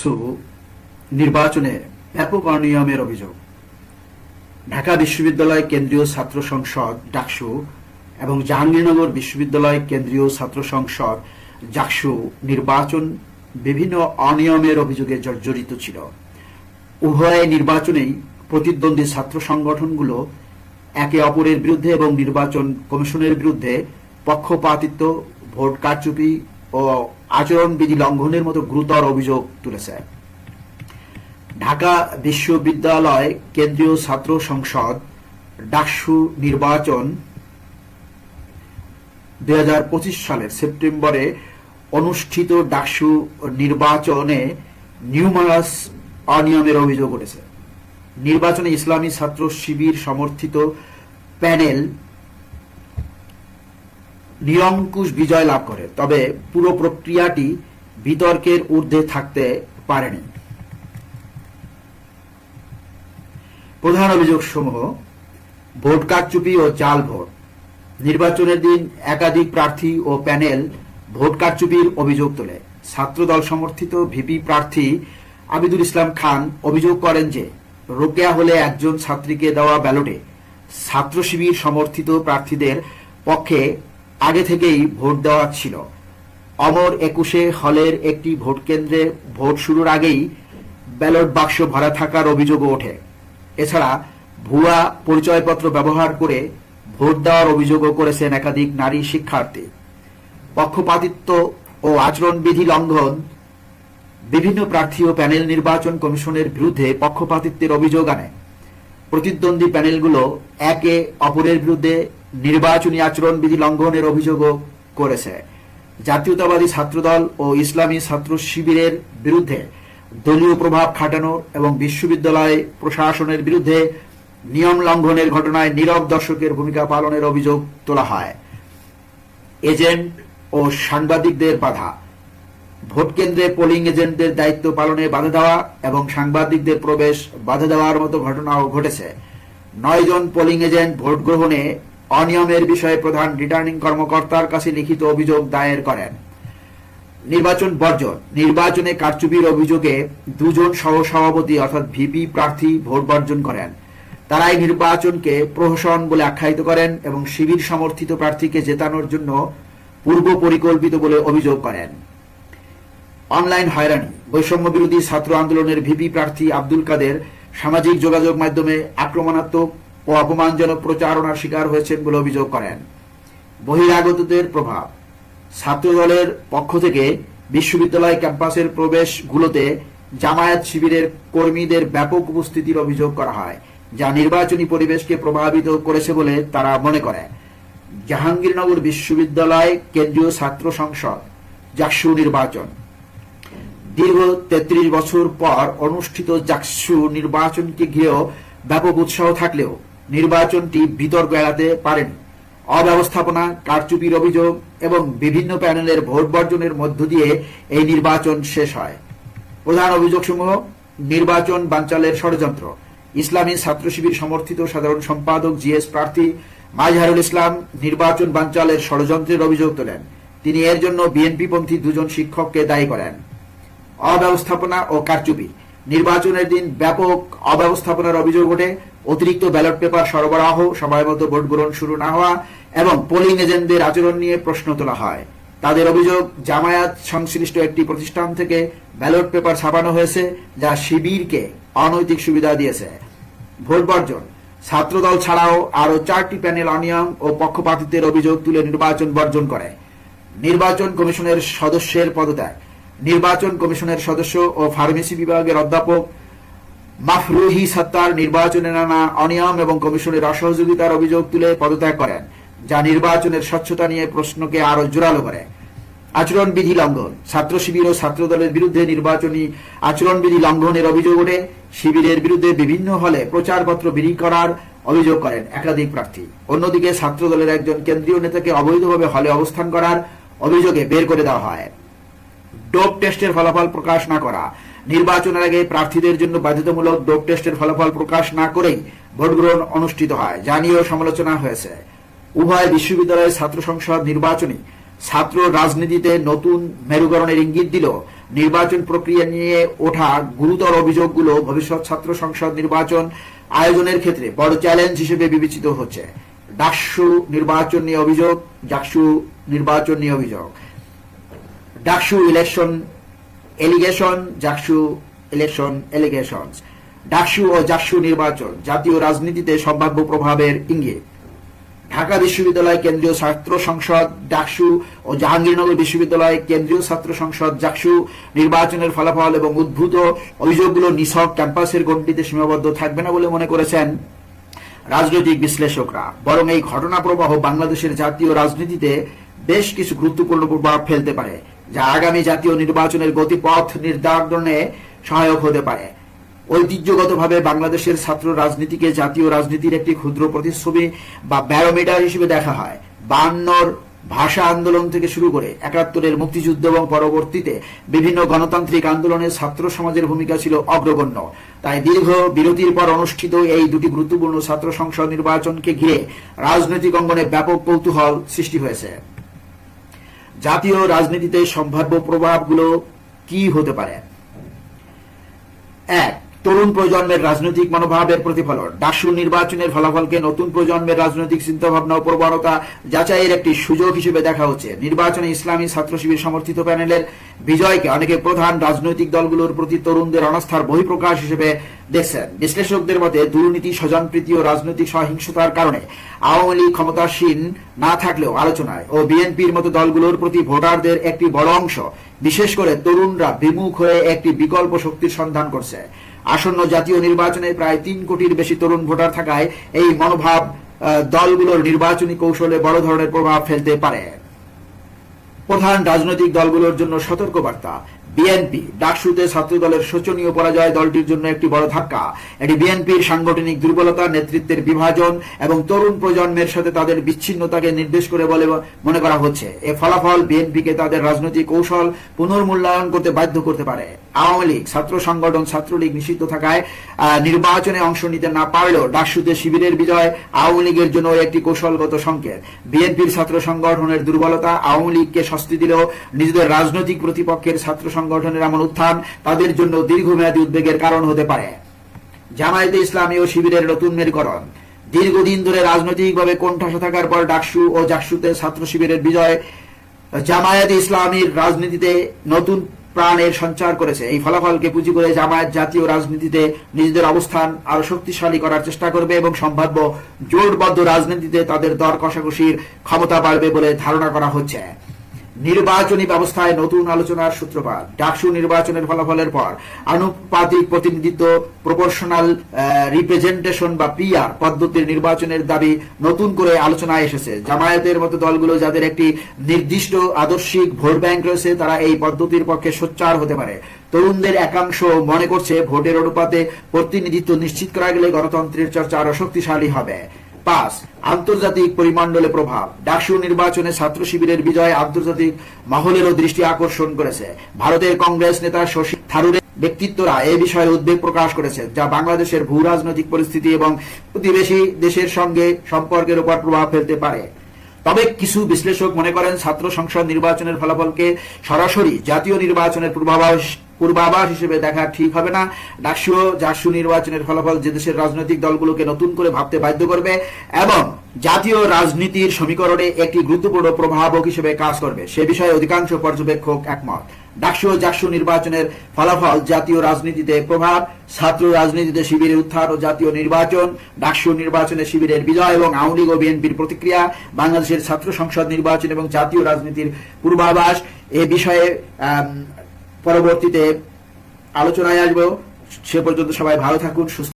ডাকসু নির্বাচনে ব্যাপক অনিয়মের অভিযোগ। ঢাকা বিশ্ববিদ্যালয় কেন্দ্রীয় ছাত্র সংসদ ডাকসু এবং জাহাঙ্গীরনগর বিশ্ববিদ্যালয় কেন্দ্রীয় ছাত্র সংসদ জাকসু নির্বাচন বিভিন্ন অনিয়মের অভিযোগে জর্জরিত ছিল। উভয় নির্বাচনেই প্রতিদ্বন্দ্বী ছাত্র সংগঠনগুলো একে অপরের বিরুদ্ধে এবং নির্বাচন কমিশনের বিরুদ্ধে পক্ষপাতিত্ব, ভোট কারচুপি ও আচরণবিধি লঙ্ঘনের মতো গুরুতর অভিযোগ তুলেছে। ঢাকা বিশ্ববিদ্যালয় কেন্দ্রীয় ছাত্র সংসদ ডাকসু নির্বাচন দুই হাজার পঁচিশ সালের সেপ্টেম্বরে অনুষ্ঠিত ডাকসু নির্বাচনে নিউমারাস অনিয়মের অভিযোগ উঠেছে। নির্বাচনে ইসলামী ছাত্র শিবির সমর্থিত প্যানেল নিরঙ্কুশ বিজয় লাভ করে, তবে পুরো প্রক্রিয়াটি বিতর্কের ঊর্ধ্বে থাকতে পারেনি। প্রধান অভিযোগ সমূহ ভোট কারচুপি ও জাল ভোট। নির্বাচনের দিন একাধিক প্রার্থী ও প্যানেল ভোট কারচুপির অভিযোগ তোলে। ছাত্রদল সমর্থিত ভিপি প্রার্থী আবিদুল ইসলাম খান অভিযোগ করেন যে, রোকেয়া হলে একজন ছাত্রীকে দেওয়া ব্যালটে ছাত্র শিবির সমর্থিত প্রার্থীদের পক্ষে আগে থেকেই ভোট দেওয়া ছিল। অমর একুশে হলের একটি ভোট কেন্দ্রে ভোট শুরুর আগেই ব্যালট বাক্স ভরা থাকার অভিযোগও ওঠে। এছাড়া ভুয়া পরিচয়পত্র ব্যবহার করে ভোট দেওয়ার অভিযোগও করেছেন একাধিক নারী শিক্ষার্থী। পক্ষপাতিত্ব ও আচরণবিধি লঙ্ঘন, বিভিন্ন প্রার্থী ও প্যানেল নির্বাচন কমিশনের বিরুদ্ধে পক্ষপাতিত্বের অভিযোগ আনে। প্রতিদ্বন্দ্বী প্যানেলগুলো একে অপরের বিরুদ্ধে নির্বাচনী আচরণবিধি লঙ্ঘনের অভিযোগও করেছে। জাতীয়তাবাদী ছাত্রদল ও ইসলামী ছাত্র শিবিরের বিরুদ্ধে দলীয় প্রভাব খাটানো এবং বিশ্ববিদ্যালয় প্রশাসনের বিরুদ্ধে নিয়ম লঙ্ঘনের ঘটনায় নীরব দর্শকের ভূমিকা পালনের অভিযোগ তোলা হয়। এজেন্ট ও সাংবাদিকদের বাধা। ভোট কেন্দ্রে পোলিং এজেন্টদের দায়িত্ব পালনে বাধা দেওয়া এবং সাংবাদিকদের প্রবেশ বাধা দেওয়ার মতো ঘটনাও ঘটেছে। নয় জন পোলিং এজেন্ট ভোট গ্রহণে অনিয়মের বিষয়ে প্রধান রিটার্নিং কর্মকর্তার কাছে লিখিত অভিযোগ দায়ের করেন। নির্বাচন বর্জন। নির্বাচনে কারচুপির অভিযোগে দুজন সহসভাপতি অর্থাৎ ভিপি প্রার্থী ভোট বর্জন করেন। তারাই নির্বাচনকে প্রহসন বলে আখ্যায়িত করেন এবং শিবির সমর্থিত প্রার্থীকে জেতানোর জন্য পূর্ব পরিকল্পিত বলে অভিযোগ করেন। অনলাইন হয়রানি। বৈষম্য বিরোধী ছাত্র আন্দোলনের ভিপি প্রার্থী আব্দুল কাদের সামাজিক যোগাযোগ মাধ্যমে আক্রমণাত্মক ও অপমানজনক প্রচারণার শিকার হয়েছেন বলে অভিযোগ করেন। বহিরাগতদের প্রভাব। ছাত্রদলের পক্ষ থেকে বিশ্ববিদ্যালয় ক্যাম্পাসের প্রবেশগুলোতে জামায়াত শিবিরের কর্মীদের ব্যাপক উপস্থিতির অভিযোগ করা হয়, যা নির্বাচনী পরিবেশকে প্রভাবিত করেছে বলে তারা মনে করে। জাহাঙ্গীরনগর বিশ্ববিদ্যালয় কেন্দ্রীয় ছাত্র সংসদ, জাকসু নির্বাচন। দীর্ঘ তেত্রিশ বছর পর অনুষ্ঠিত জাকসু নির্বাচনকে ঘিরেও ব্যাপক উৎসাহ থাকলেও নির্বাচনটি বিতর্ক এড়াতে পারেনি। অব্যবস্থাপনা, কারচুপির অভিযোগ এবং বিভিন্ন প্যানেলের ভোট বর্জনের মধ্য দিয়ে এই নির্বাচন শেষ হয়। প্রধান অভিযোগসমূহ, নির্বাচন বানচালের ষড়যন্ত্র। ইসলামী ছাত্র শিবির সমর্থিত সাধারণ সম্পাদক জিএস প্রার্থী মাজহারুল ইসলাম নির্বাচন বাঞ্চালের ষড়যন্ত্রের অভিযোগ তোলেন। তিনি এর জন্য বিএনপিপন্থী দুজন শিক্ষককে দায়ী করেন। অব্যবস্থাপনা ও কারচুপি। নির্বাচনের দিন ব্যাপক অব্যবস্থাপনার অভিযোগ ওঠে। অতিরিক্ত ব্যালট পেপার সরবরাহ, সময়মতো ভোট গ্রহণ শুরু না হওয়া এবং পোলিং এজেন্টদের আচরণ নিয়ে প্রশ্ন তোলা হয়। তাদের অভিযোগ, জামায়াত সংশ্লিষ্ট একটি প্রতিষ্ঠান থেকে ব্যালট পেপার ছাপানো হয়েছে যা শিবিরকে অনৈতিক সুবিধা দিয়েছে। ভোট বর্জন, ছাত্রদল ছাড়াও আরও চারটি প্যানেল অনিয়ম ও পক্ষপাতিত্বের অভিযোগ তুলে নির্বাচন বর্জন করে। নির্বাচন কমিশনের সদস্যের পদত্যাগ নির্বাচন কমিশনের সদস্য ও ফার্মেসি বিভাগের অধ্যাপক মাফরুহি সত্তার নির্বাচনে নানা অনিয়ম এবং কমিশনের অসহযোগিতার অভিযোগ তুলে পদত্যাগ করেন, যা নির্বাচনের স্বচ্ছতা নিয়ে প্রশ্নকে আরও জোরালো করে। আচরণবিধি লঙ্ঘন। ছাত্র শিবির ও ছাত্র দলের বিরুদ্ধে নির্বাচনী আচরণবিধি লঙ্ঘনের অভিযোগ ওঠে। শিবিরের বিরুদ্ধে বিভিন্ন হলে প্রচারপত্র বিলি করার অভিযোগ করেন একাধিক প্রার্থী। অন্যদিকে ছাত্র দলের একজন কেন্দ্রীয় নেতাকে অবৈধভাবে হলে অবস্থান করার অভিযোগে বের করে দেওয়া হয়। ডোপ টেস্টের ফলাফল প্রকাশ না করা। নির্বাচনের আগে প্রার্থীদের জন্য বাধ্যতামূলক ডোপ টেস্টের ফলাফল প্রকাশ না করেই ভোট গ্রহণ অনুষ্ঠিত হয়, যা নিয়েও সমালোচনা হয়েছে। উভয় বিশ্ববিদ্যালয়ের ছাত্র সংসদ নির্বাচনী ছাত্র রাজনীতিতে নতুন মেরুকরণের ইঙ্গিত দিল। নির্বাচন প্রক্রিয়া নিয়ে ওঠা গুরুতর অভিযোগগুলো ভবিষ্যৎ ছাত্র সংসদ নির্বাচন আয়োজনের ক্ষেত্রে বড় চ্যালেঞ্জ হিসেবে বিবেচিত হচ্ছে। ডাকসু নির্বাচন নিয়ে অভিযোগ, ডাকসু নির্বাচন নিয়ে অভিযোগ। ডাকসু ইলেকশন এলিগেশন জাকসু ইলেকশন এলিগেশনস ডাকসু ও জাকসু নির্বাচন, জাতীয় রাজনীতিতে সম্ভাব্য প্রভাবের ইঙ্গিত। ঢাকা বিশ্ববিদ্যালয় কেন্দ্রীয় ছাত্র সংসদ ডাকসু ও জাহাঙ্গীরনগর বিশ্ববিদ্যালয় কেন্দ্রীয় ছাত্র সংসদ জাকসু নির্বাচনের ফলাফল এবং উদ্ভূত অভিযোগগুলো নিছক ক্যাম্পাসের গণ্ডিতে সীমাবদ্ধ থাকবে না বলে মনে করেছেন রাজনৈতিক বিশ্লেষকরা। বরং এই ঘটনা প্রবাহ বাংলাদেশের জাতীয় রাজনীতিতে বেশ কিছু গুরুত্বপূর্ণ প্রভাব ফেলতে পারে। যা আগামী জাতীয় নির্বাচনের গতিপথ নির্ধারণে সহায়ক হতে পারে। ঐতিহ্যগতভাবে বাংলাদেশের ছাত্র রাজনীতিকে জাতীয় রাজনীতির একটি ক্ষুদ্র প্রতিচ্ছবি বা ব্যারোমিটার হিসেবে দেখা হয়। বান্নর ভাষা আন্দোলন থেকে শুরু করে একাত্তরের মুক্তিযুদ্ধ এবং পরবর্তীতে বিভিন্ন গণতান্ত্রিক আন্দোলনে ছাত্র সমাজের ভূমিকা ছিল অগ্রগণ্য। তাই দীর্ঘ বিরতির পর অনুষ্ঠিত এই দুটি গুরুত্বপূর্ণ ছাত্র সংসদ নির্বাচনকে ঘিরে রাজনৈতিক অঙ্গনে ব্যাপক কৌতূহল সৃষ্টি হয়েছে। জাতীয় রাজনীতিতে সম্ভাব্য প্রভাবগুলো কি হতে পারে? এক তরুণ প্রজন্মের রাজনৈতিক মনোভাবের প্রতিফলন। ডাকসু নির্বাচনের ফলাফলকে নতুন প্রজন্মের রাজনৈতিক চিন্তাভাবনা ও প্রবণতা যাচাইয়ের একটি সুযোগ হিসেবে দেখা হচ্ছে। নির্বাচনে ইসলামী ছাত্র শিবির সমর্থিত প্যানেলের বিজয়কে অনেকে প্রধান রাজনৈতিক দলগুলোর প্রতি তরুণদের অনাস্থার বহিঃপ্রকাশ হিসেবে দেখছেন। বিশ্লেষকদের মতে, দুর্নীতি, স্বজনপ্রীতি ও রাজনৈতিক সহিংসতার কারণে আওয়ামী লীগ ক্ষমতাসীন না থাকলেও আলোচনায় ও বিএনপির মতো দলগুলোর প্রতি ভোটারদের একটি বড় অংশ, বিশেষ করে তরুণরা বিমুখ হয়ে একটি বিকল্প শক্তির সন্ধান করছে। আসন্ন জাতীয় নির্বাচনে প্রায় তিন কোটির বেশি তরুণ ভোটার থাকায় এই মনোভাব দলগুলোর নির্বাচনী কৌশলে বড় ধরনের প্রভাব ফেলতে পারে। প্রধান রাজনৈতিক দলগুলোর জন্য সতর্কবার্তা। বিএনপি, ডাকসুতে ছাত্র দলের শোচনীয় পরাজয় দলটির জন্য একটি বড় ধাক্কা। এটি বিএনপির সাংগঠনিক দুর্বলতা নেতৃত্বের বিভাজন এবং তরুণ প্রজন্মের সাথে তাদের বিচ্ছিন্নতাকে নির্দেশ করে বলে মনে করা হচ্ছে। এ ফলাফল বিএনপিকে তাদের রাজনৈতিক কৌশল পুনর্মূল্যায়ন করতে বাধ্য করতে পারে। আওয়ামী লীগ, ছাত্র সংগঠন, ছাত্রলীগ নিষিদ্ধ থাকায় নির্বাচনে অংশ নিতে না পারলেও ডাকসুতে শিবিরের বিজয় আওয়ামী লীগের জন্য একটি কৌশলগত সংকেত। বিএনপির ছাত্র সংগঠনের দুর্বলতা আওয়ামী লীগকে শাস্তি দিলেও নিজেদের রাজনৈতিক প্রতিপক্ষের ছাত্র সংগঠনের এমন উত্থান তাদের জন্য দীর্ঘমেয়াদী উদ্বেগের কারণ হতে পারে। জামায়াতে ইসলামী ও শিবিরের নতুন মেরুকরণ। দীর্ঘদিন ধরে রাজনৈতিকভাবে কোণঠাসা থাকার পর ডাকসু ও জাকসুতে ছাত্র শিবিরের বিজয়, জামায়াত ইসলামীর রাজনীতিতে নতুন প্রাণের সঞ্চার করেছে। এই ফলাফলকে পুঁজি করে জামায়াত, জাতীয় রাজনীতিতে নিজেদের অবস্থান আরও শক্তিশালী করার চেষ্টা করবে এবং সম্ভাব্য জোটবদ্ধ রাজনীতিতে তাদের দর কষাকষির ক্ষমতা বাড়বে বলে ধারণা করা হচ্ছে। নির্বাচনী ব্যবস্থায় নতুন আলোচনার সূত্রপাত। ডাকসু নির্বাচনের ফলাফলের পর আনুপাতিক প্রতিনিধিত্ব প্রপোর্শনাল রিপ্রেজেন্টেশন বা পিআর পদ্ধতির নির্বাচনের দাবি নতুন করে আলোচনায় এসেছে। জামায়াতের মতো দলগুলো যাদের একটি নির্দিষ্ট আদর্শিক ভোট ব্যাংক রয়েছে, তারা এই পদ্ধতির পক্ষে সোচ্চার হতে পারে। তরুণদের একাংশ মনে করছে ভোটের অনুপাতে প্রতিনিধিত্ব নিশ্চিত করা গেলে গণতন্ত্রের চর্চা আরও শক্তিশালী হবে। পাঁচ আন্তর্জাতিক পরিমণ্ডলে প্রভাব। ডাকসু নির্বাচনে ছাত্র শিবিরের বিজয় আন্তর্জাতিক মহলেরও দৃষ্টি আকর্ষণ করেছে। ভারতের কংগ্রেস নেতা শশী থারুরের ব্যক্তিত্বরা এ বিষয়ে উদ্বেগ প্রকাশ করেছে, যা বাংলাদেশের ভূ রাজনৈতিক পরিস্থিতি এবং প্রতিবেশী দেশের সঙ্গে সম্পর্কের উপর প্রভাব ফেলতে পারে। তবে কিছু বিশ্লেষক মনে করেন, ছাত্র সংসদ নির্বাচনের ফলাফলকে সরাসরি জাতীয় নির্বাচনের পূর্বাভাস পূর্বাভাস হিসেবে দেখা ঠিক হবে না। ডাকসু ও জাকসু নির্বাচনের ফলাফল যে দেশের রাজনৈতিক দলগুলোকে নতুন করে ভাবতে বাধ্য করবে এবং জাতীয় রাজনীতির সমীকরণে একটি গুরুত্বপূর্ণ প্রভাবক হিসেবে কাজ করবে। সে বিষয়ে অধিকাংশ পর্যবেক্ষক একমত। ডাকসু ও জাকসু নির্বাচনের ফলাফল জাতীয় রাজনীতিতে প্রভাব, ছাত্র রাজনীতিতে শিবিরের উত্থান ও জাতীয় নির্বাচন, ডাকসু নির্বাচনে শিবিরের বিজয় এবং আওয়ামী লীগ ও বিএনপির প্রতিক্রিয়া, বাংলাদেশের ছাত্র সংসদ নির্বাচন এবং জাতীয় রাজনীতির পূর্বাভাস এ বিষয়ে পরবর্তীতে আলোচনায় আসব। সে পর্যন্ত সবাই ভালো থাকুন সুস্থ